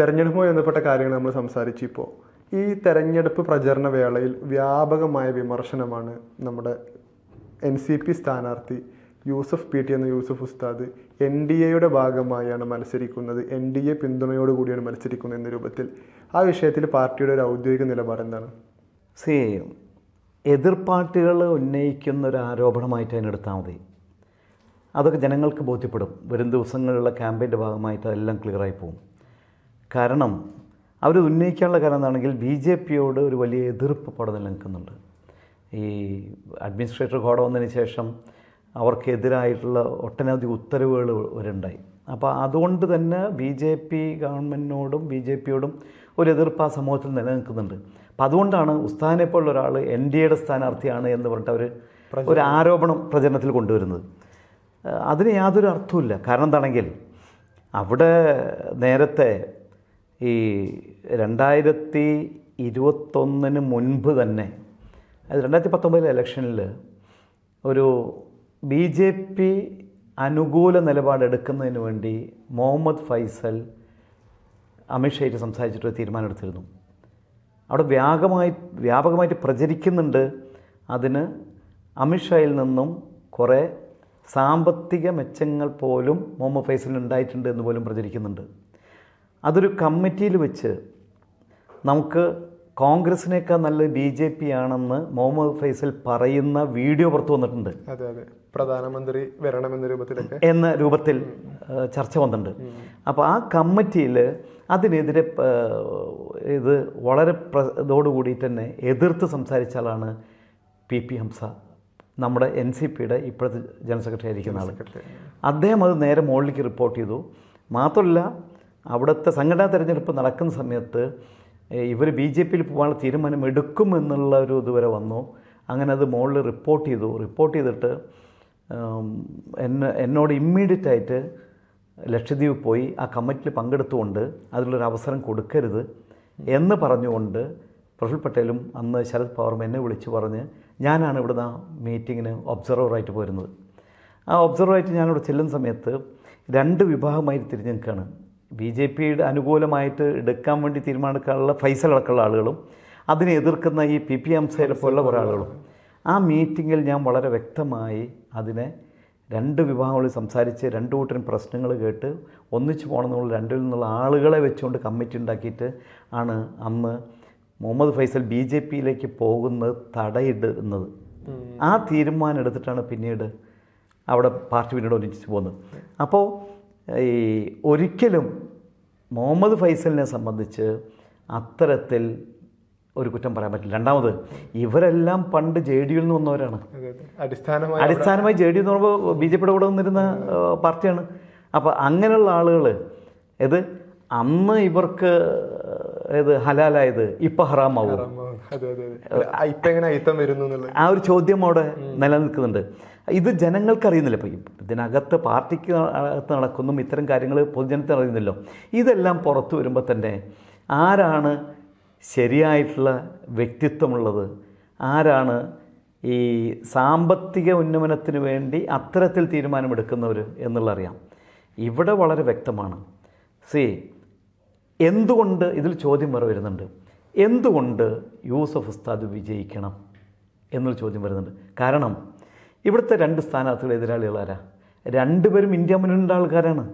തെരഞ്ഞെടുപ്പുമായി ബന്ധപ്പെട്ട കാര്യങ്ങൾ നമ്മൾ സംസാരിച്ചു ഇപ്പോൾ ഈ തെരഞ്ഞെടുപ്പ് പ്രചരണ വേളയിൽ വ്യാപകമായ വിമർശനമാണ് നമ്മുടെ എൻ സി പി സ്ഥാനാർത്ഥി യൂസഫ് പി ടി എന്ന യൂസഫ് ഉസ്താദ് എൻ ഡി എയുടെ ഭാഗമായാണ് മത്സരിക്കുന്നത്. എൻ ഡി എ പിന്തുണയോടുകൂടിയാണ് മത്സരിക്കുന്നത് എന്ന രൂപത്തിൽ. ആ വിഷയത്തിൽ പാർട്ടിയുടെ ഒരു ഔദ്യോഗിക നിലപാട് എന്താണ്? സി എതിർ പാർട്ടികൾ ഉന്നയിക്കുന്ന ഒരു ആരോപണമായിട്ട് അതിനെടുത്താൽ മതി. അതൊക്കെ ജനങ്ങൾക്ക് ബോധ്യപ്പെടും. വരും ദിവസങ്ങളിലുള്ള ക്യാമ്പയിന്റെ ഭാഗമായിട്ട് അതെല്ലാം ക്ലിയറായി പോകും. കാരണം അവർ ഉന്നയിക്കാനുള്ള കാരണം എന്താണെങ്കിൽ ബി ജെ പിയോട് ഒരു വലിയ എതിർപ്പ് അവിടെ നിലനിൽക്കുന്നുണ്ട് ഈ അഡ്മിനിസ്ട്രേറ്റർ കോട വന്നതിന് ശേഷം അവർക്കെതിരായിട്ടുള്ള ഒട്ടനവധി ഉത്തരവുകൾ വരുണ്ടായി അപ്പോൾ അതുകൊണ്ട് തന്നെ ബി ജെ പി ഗവൺമെന്റിനോടും ബി ജെ പിയോടും ഒരു എതിർപ്പ് ആ സമൂഹത്തിൽ നിലനിൽക്കുന്നുണ്ട്. അപ്പം അതുകൊണ്ടാണ് ഉസ്താനെ പോലുള്ള ഒരാൾ എൻ ഡി എയുടെ സ്ഥാനാർത്ഥിയാണ് എന്ന് പറഞ്ഞിട്ട് അവർ ഒരു ആരോപണം പ്രചരണത്തിൽ കൊണ്ടുവരുന്നത്. അതിന് യാതൊരു അർത്ഥവുമില്ല. കാരണം എന്താണെങ്കിൽ അവിടെ നേരത്തെ ഈ രണ്ടായിരത്തി ഇരുപത്തൊന്നിന് മുൻപ് തന്നെ അത് രണ്ടായിരത്തി പത്തൊമ്പതിലെ ഇലക്ഷനിൽ ഒരു ബി ജെ പി അനുകൂല നിലപാടെടുക്കുന്നതിന് വേണ്ടി മുഹമ്മദ് ഫൈസൽ അമിത്ഷായിട്ട് സംസാരിച്ചിട്ട് തീരുമാനമെടുത്തിരുന്നു. അവിടെ വ്യാപകമായി വ്യാപകമായിട്ട് പ്രചരിക്കുന്നുണ്ട്. അതിന് അമിത്ഷായിൽ നിന്നും കുറേ സാമ്പത്തിക മെച്ചങ്ങൾ പോലും മുഹമ്മദ് ഫൈസലിന് ഉണ്ടായിട്ടുണ്ട് എന്ന് പോലും പ്രചരിക്കുന്നുണ്ട്. അതൊരു കമ്മിറ്റിയിൽ വെച്ച് നമുക്ക് കോൺഗ്രസിനേക്കാൾ നല്ല ബി ജെ പി ആണെന്ന് മുഹമ്മദ് ഫൈസൽ പറയുന്ന വീഡിയോ പുറത്തു വന്നിട്ടുണ്ട്. അതെ അതെ. പ്രധാനമന്ത്രി വരണമെന്ന രൂപത്തിലൊക്കെ. എന്ന രൂപത്തിൽ ചർച്ച വന്നിട്ടുണ്ട്. അപ്പോൾ ആ കമ്മിറ്റിയിൽ അതിനെതിരെ ഇത് വളരെ ഇതോടുകൂടി തന്നെ എതിർത്ത് സംസാരിച്ച ആളാണ് പി പി ഹംസ. നമ്മുടെ എൻ സി പിയുടെ ഇപ്പോഴത്തെ ജനറൽ സെക്രട്ടറി ആയിരിക്കുന്ന ആൾ അദ്ദേഹം അത് നേരെ മുകളിലേക്ക് റിപ്പോർട്ട് ചെയ്തു. മാത്രമല്ല അവിടുത്തെ സംഘടനാ തെരഞ്ഞെടുപ്പ് നടക്കുന്ന സമയത്ത് ഇവർ ബി ജെ പിയിൽ പോകാനുള്ള തീരുമാനം എടുക്കും എന്നുള്ള ഒരു ഇതുവരെ വന്നു. അങ്ങനെ അത് മുകളിൽ റിപ്പോർട്ട് ചെയ്തു. റിപ്പോർട്ട് ചെയ്തിട്ട് എന്നെ എന്നോട് ഇമ്മീഡിയറ്റ് ആയിട്ട് ലക്ഷദ്വീപ് പോയി ആ കമ്മിറ്റിയിൽ പങ്കെടുത്തുകൊണ്ട് അതിലൊരു അവസരം കൊടുക്കരുത് എന്ന് പറഞ്ഞുകൊണ്ട് പ്രഫുൽ പട്ടേലും അന്ന് ശരത് പവാറും എന്നെ വിളിച്ച് പറഞ്ഞ് ഞാനാണ് ഇവിടുന്ന് ആ മീറ്റിങ്ങിന് ഒബ്സർവറായിട്ട് പോരുന്നത്. ആ ഒബ്സർവറായിട്ട് ഞാനിവിടെ ചെല്ലുന്ന സമയത്ത് രണ്ട് വിഭാഗമായി തിരിഞ്ഞ് നിൽക്കുകയാണ് ബി ജെ പിയുടെ അനുകൂലമായിട്ട് എടുക്കാൻ വേണ്ടി തീരുമാനമെടുക്കാനുള്ള ഫൈസൽ അടക്കമുള്ള ആളുകളും അതിനെ എതിർക്കുന്ന ഈ പി പി എംസയിലെ പോലുള്ള കുറേ ആളുകളും. ആ മീറ്റിങ്ങിൽ ഞാൻ വളരെ വ്യക്തമായി അതിനെ രണ്ട് വിഭാഗങ്ങളിൽ സംസാരിച്ച് രണ്ട് കൂട്ടരും പ്രശ്നങ്ങൾ കേട്ട് ഒന്നിച്ചു പോകണമെന്നുള്ള രണ്ടിൽ നിന്നുള്ള ആളുകളെ വെച്ചുകൊണ്ട് കമ്മിറ്റി ഉണ്ടാക്കിയിട്ട് ആണ് അന്ന് മുഹമ്മദ് ഫൈസൽ ബി ജെ പിയിലേക്ക് പോകുന്നത് തടയിടുന്നത്. ആ തീരുമാനം എടുത്തിട്ടാണ് പിന്നീട് അവിടെ പാർട്ടി പിന്നീട് ഒന്നിച്ചു പോകുന്നത്. അപ്പോൾ ഈ ഒരിക്കലും മുഹമ്മദ് ഫൈസലിനെ സംബന്ധിച്ച് അത്തരത്തിൽ ഒരു കുറ്റം പറയാൻ പറ്റില്ല. രണ്ടാമത് ഇവരെല്ലാം പണ്ട് ജെ ഡി യുൽ നിന്ന് വന്നവരാണ്. അടിസ്ഥാനമായി അടിസ്ഥാനമായി ജെ ഡി എന്ന് പറയുമ്പോൾ ബി ജെ പിയുടെ കൂടെ വന്നിരുന്ന പാർട്ടിയാണ്. അപ്പോൾ അങ്ങനെയുള്ള ആളുകൾ ഇത് അന്ന് ഇവർക്ക് ഇത് ഹലാലായത് ഇപ്പം ഹറാമാവും. ആ ഒരു ചോദ്യം അവിടെ നിലനിൽക്കുന്നുണ്ട്. ഇത് ജനങ്ങൾക്ക് അറിയുന്നില്ല ഇപ്പം ഇതിനകത്ത് പാർട്ടിക്ക് അകത്ത് നടക്കുന്നു ഇത്തരം കാര്യങ്ങൾ പൊതുജനത്തിന് അറിയുന്നില്ലോ ഇതെല്ലാം പുറത്തു വരുമ്പോൾ തന്നെ ആരാണ് ശരിയായിട്ടുള്ള വ്യക്തിത്വമുള്ളത്? ആരാണ് ഈ സാമ്പത്തിക ഉന്നമനത്തിന് വേണ്ടി അത്തരത്തിൽ തീരുമാനമെടുക്കുന്നവർ എന്നുള്ള അറിയാം ഇവിടെ വളരെ വ്യക്തമാണ്. സി എന്തുകൊണ്ട് ഇതിൽ ചോദ്യം വരെ വരുന്നുണ്ട്? എന്തുകൊണ്ട് യൂസഫ് ഉസ്താദ് വിജയിക്കണം എന്നൊരു ചോദ്യം വരുന്നുണ്ട്. കാരണം ഇവിടുത്തെ രണ്ട് സ്ഥാനാർത്ഥികൾ എതിരാളികളാരാ? രണ്ടുപേരും ഇന്ത്യ മുന്നിലുള്ള ആൾക്കാരാണ്.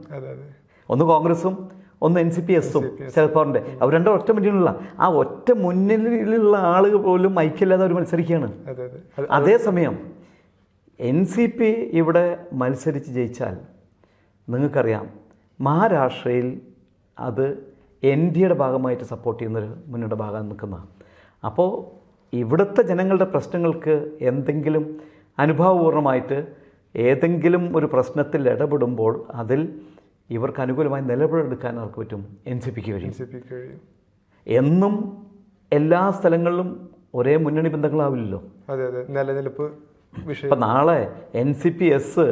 ഒന്ന് കോൺഗ്രസും ഒന്ന് എൻ സി പി എസും ശരത് പവാറിന്റെ അവർ രണ്ടും ഒറ്റ മുന്നിലുള്ള ആ ഒറ്റ മുന്നിലുള്ള ആളുകൾ പോലും ഐക്യമില്ലാതെ അവർ മത്സരിക്കുകയാണ്. അതെ അതെ. അത് അതേസമയം എൻ സി പി ഇവിടെ മത്സരിച്ച് ജയിച്ചാൽ നിങ്ങൾക്കറിയാം മഹാരാഷ്ട്രയിൽ അത് എൻ ഡി എയുടെ ഭാഗമായിട്ട് സപ്പോർട്ട് ചെയ്യുന്നൊരു മുന്നണിയുടെ ഭാഗം നിൽക്കുന്നതാണ്. അപ്പോൾ ഇവിടുത്തെ ജനങ്ങളുടെ പ്രശ്നങ്ങൾക്ക് എന്തെങ്കിലും അനുഭവപൂർണമായിട്ട് ഏതെങ്കിലും ഒരു പ്രശ്നത്തിൽ ഇടപെടുമ്പോൾ അതിൽ ഇവർക്ക് അനുകൂലമായി നിലപാടെടുക്കാൻ അവർക്ക് പറ്റും എൻ സി പിക്ക് കഴിയും എന്നും എല്ലാ സ്ഥലങ്ങളിലും ഒരേ മുന്നണി ബന്ധങ്ങളാവില്ലല്ലോ. അതെ അതെ. നിലനിൽപ്പ് വിഷയം. ഇപ്പം നാളെ N C P S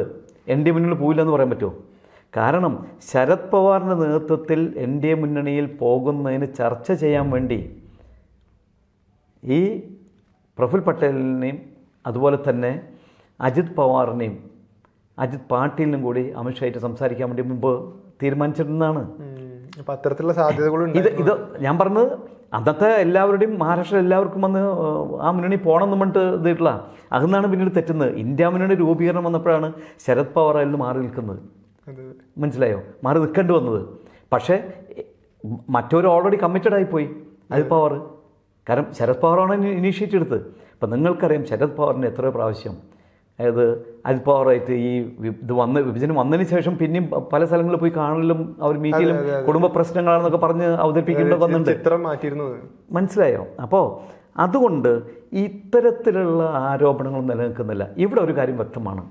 N D A മുന്നണി പോയില്ല എന്ന് പറയാൻ പറ്റുമോ? കാരണം ശരത് പവാറിന്റെ നേതൃത്വത്തിൽ എൻ ഡി എ മുന്നണിയിൽ പോകുന്നതിന് ചർച്ച ചെയ്യാൻ വേണ്ടി ഈ പ്രഫുൽ പട്ടേലിനെയും അതുപോലെ തന്നെ അജിത് പവാറിനെയും അജിത് പാട്ടീലിനും കൂടി അമിത്ഷായിട്ട് സംസാരിക്കാൻ വേണ്ടി മുമ്പ് തീരുമാനിച്ചിരുന്നതാണ്. അത്തരത്തിലുള്ള സാധ്യതകളുണ്ട് ഇത് ഇത് ഞാൻ പറഞ്ഞത് അന്നത്തെ എല്ലാവരുടെയും മഹാരാഷ്ട്ര എല്ലാവർക്കും വന്ന് ആ മുന്നണി പോകണം എന്ന് പറഞ്ഞിട്ട് ഇതായിട്ടുള്ള അതെന്നാണ് പിന്നീട് തെറ്റുന്നത്. ഇന്ത്യ മുന്നണി രൂപീകരണം വന്നപ്പോഴാണ് ശരത് പവാർ അതിൽ മാറി നിൽക്കുന്നത്. മനസ്സിലായോ? മാറി നിൽക്കേണ്ടി വന്നത്. പക്ഷേ മറ്റൊരു ഓൾറെഡി കമ്മിറ്റഡ് ആയിപ്പോയി അജിത് പവാർ. കാരണം ശരത് പവാറാണ് ഇനീഷ്യേറ്റീവ് എടുത്തത് അപ്പം നിങ്ങൾക്കറിയാം ശരത് പവാറിന് എത്രയോ പ്രാവശ്യം അതായത് അജിത് പവാറായിട്ട് ഈ ഇത് വന്ന് വിഭജനം വന്നതിന് ശേഷം പിന്നെയും പല സ്ഥലങ്ങളിൽ പോയി കാണലും അവർ മീറ്റിലും കുടുംബ പ്രശ്നങ്ങളാണെന്നൊക്കെ പറഞ്ഞ് അവതരിപ്പിക്കേണ്ടി വന്നിട്ടുണ്ട്. ചിത്രം മാറ്റിയിരുന്നു. മനസ്സിലായോ? അപ്പോൾ അതുകൊണ്ട് ഇത്തരത്തിലുള്ള ആരോപണങ്ങൾ നിലനിൽക്കുന്നില്ല. ഇവിടെ ഒരു കാര്യം വ്യക്തമാണ്.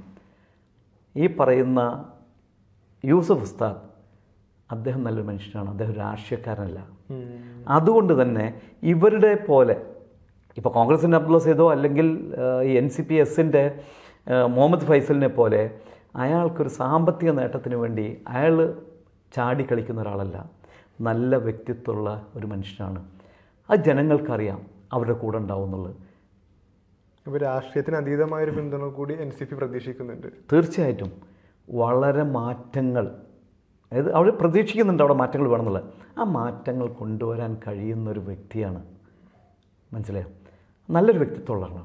ഈ പറയുന്ന യൂസഫ് ഉസ്താദ് അദ്ദേഹം നല്ലൊരു മനുഷ്യനാണ്. അദ്ദേഹം രാഷ്ട്രീയക്കാരനല്ല. അതുകൊണ്ട് തന്നെ ഇവരുടെ പോലെ ഇപ്പോൾ കോൺഗ്രസിന്റെ അബ്ദുള്ള സേതോ അല്ലെങ്കിൽ ഈ എൻ സി പി എസിന്റെ മുഹമ്മദ് ഫൈസലിനെ പോലെ അയാൾക്കൊരു സാമ്പത്തിക നേട്ടത്തിന് വേണ്ടി അയാൾ ചാടി കളിക്കുന്ന ഒരാളല്ല. നല്ല വ്യക്തിത്വമുള്ള ഒരു മനുഷ്യനാണ്. അത് ജനങ്ങൾക്കറിയാം അവരുടെ കൂടെ ഉണ്ടാവും എന്നുള്ളത്. അപ്പൊ രാഷ്ട്രീയത്തിന് അതീതമായ ഒരു പിന്തുണ കൂടി എൻ സി പി പ്രതീക്ഷിക്കുന്നുണ്ട്. തീർച്ചയായിട്ടും. വളരെ മാറ്റങ്ങൾ. അതായത് അവർ പ്രതീക്ഷിക്കുന്നുണ്ട് അവിടെ മാറ്റങ്ങൾ വേണമെന്നുള്ളത്. ആ മാറ്റങ്ങൾ കൊണ്ടുവരാൻ കഴിയുന്ന ഒരു വ്യക്തിയാണ്. മനസ്സിലായോ? നല്ലൊരു വ്യക്തിത്വമുള്ള ആളാണ്.